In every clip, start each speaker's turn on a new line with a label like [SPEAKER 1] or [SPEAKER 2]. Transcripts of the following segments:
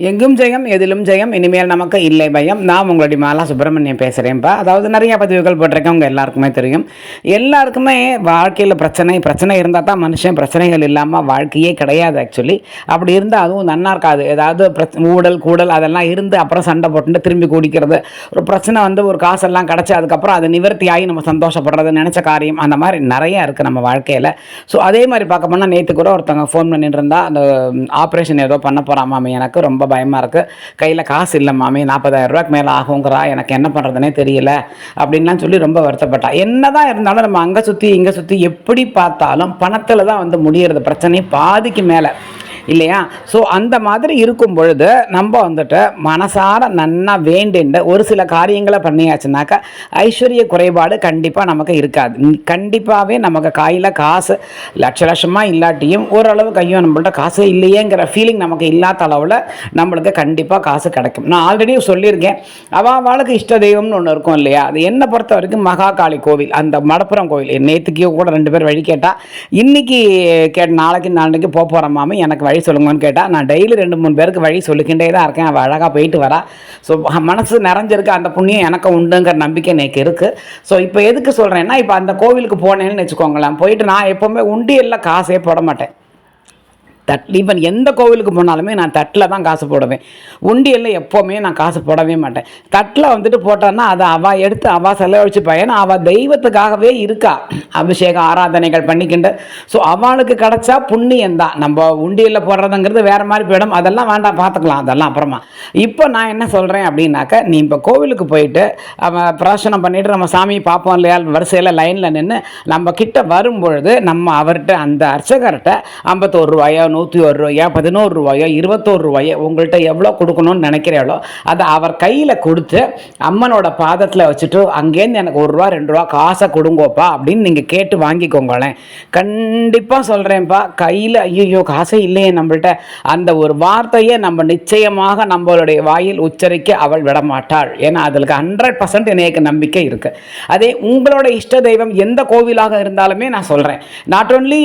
[SPEAKER 1] எங்கும் ஜெயம் எதிலும் ஜெயம் இனிமேல் நமக்கு இல்லை பயம். நான் உங்களுடைய மாலா சுப்பிரமணியம் பேசுகிறேன்ப்பா அதாவது நிறைய பதிவுகள் போட்டிருக்கேன் உங்கள் எல்லாருக்குமே தெரியும். எல்லாருக்குமே வாழ்க்கையில் பிரச்சனை பிரச்சனை இருந்தால் தான் மனுஷன் பிரச்சனைகள் இல்லாமல் வாழ்க்கையே கிடையாது ஆக்சுவலி அப்படி இருந்தால் அதுவும் நன்னா இருக்காது. ஏதாவது ஊடல் கூடல் அதெல்லாம் இருந்து அப்புறம் சண்டை போட்டுட்டு திரும்பி குடிக்கிறது. ஒரு பிரச்சனை வந்து ஒரு காசெல்லாம் கிடச்சி அதுக்கப்புறம் அதை நிவர்த்தி ஆகி நம்ம சந்தோஷப்படுறது நினச்ச காரியம் அந்த மாதிரி நிறையா இருக்குது நம்ம வாழ்க்கையில். ஸோ அதே மாதிரி பார்க்க போனால் நேற்று கூட ஒருத்தவங்க ஃபோன் பண்ணிட்டு இருந்தால் அந்த ஆப்ரேஷன் ஏதோ பண்ண போகிறாமாமே எனக்கு ரொம்ப பயமாக இருக்குது கையில் காசு இல்லை மாமி நாற்பதாயிரம் ரூபாய்க்கு மேலே ஆகுங்கிறா எனக்கு என்ன பண்ணுறதுனே தெரியல அப்படின்லாம் சொல்லி ரொம்ப வருத்தப்பட்டா. என்ன தான் இருந்தாலும் நம்ம அங்கே சுற்றி இங்கே சுற்றி எப்படி பார்த்தாலும் பணத்தில் தான் வந்து முடிகிறது பிரச்சனை. பாதிக்கு மேலே. இல்லையா? ஸோ அந்த மாதிரி இருக்கும் பொழுது நம்ம வந்துட்டு மனசார நன்னா வேண்டிண்டு ஒரு சில காரியங்களை பண்ணியாச்சுனாக்கா ஐஸ்வர்ய குறைபாடு கண்டிப்பாக நமக்கு இருக்காது. கண்டிப்பாகவே நமக்கு காயில் காசு லட்ச லட்சமாக இல்லாட்டியும் ஓரளவு கையும் நம்மள்ட்ட காசு இல்லையேங்கிற ஃபீலிங் நமக்கு இல்லாத அளவில் நம்மளுக்கு கண்டிப்பாக காசு கிடைக்கும். நான் ஆல்ரெடி சொல்லியிருக்கேன். அவள் அவளுக்கு இஷ்ட தெய்வம்னு ஒன்று இருக்கும் இல்லையா? அது என்னை பொறுத்த வரைக்கும் மகாகாளி கோவில். அந்த மடப்புறம் கோவில். நேற்றுக்கு கூட ரெண்டு பேர் வழி கேட்டால் இன்னைக்கு கேட்ட நாளைக்கு நாளைக்கு போக போகிற மாமி எனக்கு வழி சொல்லுங்கன்னு கேட்டால் நான் டெய்லி ரெண்டு மூணு பேருக்கு வழி சொல்லிக்கிட்டே தான் இருக்கேன். அவள் அழகாக போயிட்டு வரா. ஸோ மனசு நிறைஞ்சிருக்கு. அந்த புண்ணியம் எனக்கு உண்டுங்கிற நம்பிக்கை எனக்கு இருக்குது ஸோ இப்போ எதுக்கு சொல்கிறேன்னா இப்போ அந்த கோவிலுக்கு போனேன்னு வச்சுக்கோங்களேன். போயிட்டு நான் எப்போவுமே உண்டியலில் காசே போட மாட்டேன். தட் ஈவன் எந்த கோவிலுக்கு போனாலுமே நான் தட்டில் தான் காசு போடுவேன். உண்டியலில் எப்போவுமே நான் காசு போடவே மாட்டேன். தட்டில் வந்துட்டு போட்டோன்னா அதை அவள் எடுத்து அவள் செலவழிச்சு பையனா அவள் தெய்வத்துக்காகவே இருக்கா. அபிஷேகம் ஆராதனைகள் பண்ணிக்கிண்டு. ஸோ அவளுக்கு கிடச்சா புண்ணியம் தான். நம்ம உண்டியலில் போடுறதுங்கிறது வேறு மாதிரி போயிடும். அதெல்லாம் வேண்டாம் பார்த்துக்கலாம். அதெல்லாம் அப்புறமா. இப்போ நான் என்ன சொல்கிறேன் அப்படின்னாக்க நீ இப்போ கோவிலுக்கு போயிட்டு அவன் பிரார்த்தனை பண்ணிவிட்டு நம்ம சாமியை பார்ப்போம் இல்லையா? வரிசையில் லைனில் நின்று நம்ம கிட்ட வரும்பொழுது நம்ம அவர்கிட்ட அந்த அர்ச்சகர்கிட்ட ஐம்பத்தோரு ரூபாயோ நூற்றி ஒரு ரூபாயோ? பதினோரு ரூபாயோ? இருபத்தோரு ரூபாயோ? உங்கள்கிட்ட எவ்வளோ கொடுக்கணும்னு நினைக்கிறீங்களோ அதை அவர் கையில் கொடுத்து அம்மனோட பாதத்தில் வச்சுட்டு அங்கேருந்து எனக்கு ஒரு ரூபா ரெண்டு ரூபா காசை கொடுங்கோப்பா அப்படின்னு நீங்கள் கேட்டு வாங்கிக்கோங்களேன். கண்டிப்பாக சொல்கிறேன்ப்பா கையில் ஐயோ காசே இல்லையே நம்மள்கிட்ட அந்த ஒரு வார்த்தையை நம்ம நிச்சயமாக நம்மளுடைய வாயில் உச்சரிக்க அவள் விடமாட்டாள். ஏன்னா அதுக்கு ஹண்ட்ரட் பர்சன்ட் எனக்கு நம்பிக்கை இருக்குது அதே உங்களோட இஷ்ட தெய்வம் எந்த கோவிலாக இருந்தாலுமே நான் சொல்கிறேன் நாட் ஓன்லி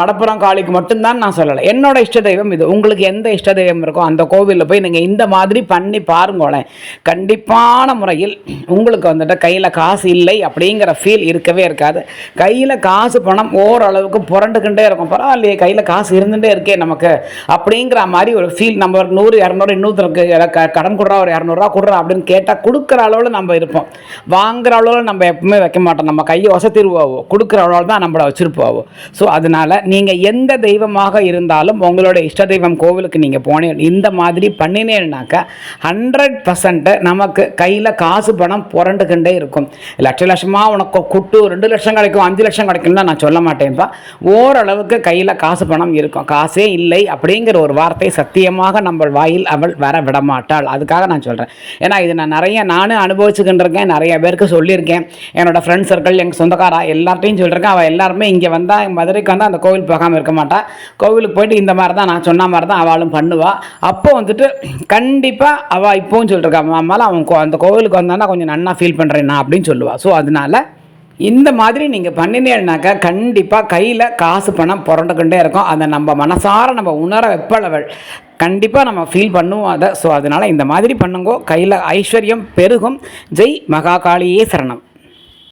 [SPEAKER 1] மடப்புறம் காளிக்கு மட்டும்தான் நான் சொல்லலை. என்னோட இஷ்ட தெய்வம் இது. உங்களுக்கு எந்த இஷ்ட தெய்வம் இருக்கோ அந்த கோவிலில் போய் நீங்கள் இந்த மாதிரி பண்ணி பாருங்களேன். கண்டிப்பான முறையில் உங்களுக்கு வந்துட்டு கையில் காசு இல்லை அப்படிங்கிற ஃபீல் இருக்கவே இருக்காது. கையில் காசு பணம் ஓரளவுக்கு புரண்டுக்கிட்டே இருக்கும். பரவாயில்லையே கையில் காசு இருந்துகிட்டே இருக்கே நமக்கு. அப்படிங்கிற மாதிரி ஒரு ஃபீல் நம்ம ஒரு நூறு இரநூறு இன்னொருத்தருக்கு க- கடன் கொடுறா ஒரு இரநூறுவா கொடுறா அப்படின்னு கேட்டால் கொடுக்குற அளவில் நம்ம இருப்போம். வாங்குற அளவில் நம்ம எப்பவுமே வைக்க மாட்டோம். நம்ம கையை வசத்திருவாவோ கொடுக்குற அளவில் தான் நம்மளை வச்சுருப்போம். ஸோ அதனால் நீங்கள் எந்த தெய்வமாக இருந்தாலும் உங்களோட இஷ்ட தெய்வம் கோவிலுக்கு நீங்கள் போனீங்க இந்த மாதிரி பண்ணினேன்னாக்கா ஹண்ட்ரட் பர்சன்ட்டு நமக்கு கையில் காசு பணம் புரண்டுக்கிண்டே இருக்கும். லட்ச லட்சமாக உனக்கு குட்டு ரெண்டு லட்சம் கிடைக்கும் அஞ்சு லட்சம் கிடைக்கும்னு நான் சொல்ல மாட்டேன்ப்பா ஓரளவுக்கு கையில் காசு பணம் இருக்கும். காசே இல்லை அப்படிங்கிற ஒரு வார்த்தை சத்தியமாக நம்ம வாயில் அவள் வர விட மாட்டாள் அதுக்காக நான் சொல்கிறேன் ஏன்னா இது நான் நிறைய நானும் அனுபவிச்சுக்கின்றிருக்கேன் நிறைய பேருக்கு சொல்லியிருக்கேன். என்னோட ஃப்ரெண்ட்ஸ் சர்க்கிள் எங்கள் சொந்தக்காரா எல்லார்ட்டையும் சொல்லியிருக்கேன். அவள் எல்லாருமே இங்கே வந்தால் மதுரைக்கு வந்தால் அந்த கோவில் போகாமல் இருக்க மாட்டாள் கோவிலுக்கு போயிட்டு இந்த மாதிரி தான் நான் சொன்ன மாதிரி தான் அவளும் பண்ணுவாள் அப்போ வந்துட்டு கண்டிப்பாக அவள் இப்போவும் சொல்லிருக்கா மாமாலாம் அவன் கோ- அந்த கோவிலுக்கு வந்தானா கொஞ்சம் நன்னா ஃபீல் பண்ணுறேன் நான் அப்படின்னு சொல்லுவாள் ஸோ அதனால இந்த மாதிரி நீங்கள் பண்ணினீங்கன்னாக்கா கண்டிப்பாக கையில் காசு பணம் புரண்டுக்கிட்டே இருக்கும். அதை நம்ம மனசார நம்ம உணர வெப்பளவள். கண்டிப்பாக நம்ம ஃபீல் பண்ணுவோம் அதை. ஸோ அதனால் இந்த மாதிரி பண்ணுங்கோ. கையில் ஐஸ்வர்யம் பெருகும். ஜெய் மகாகாளியே சரணம்.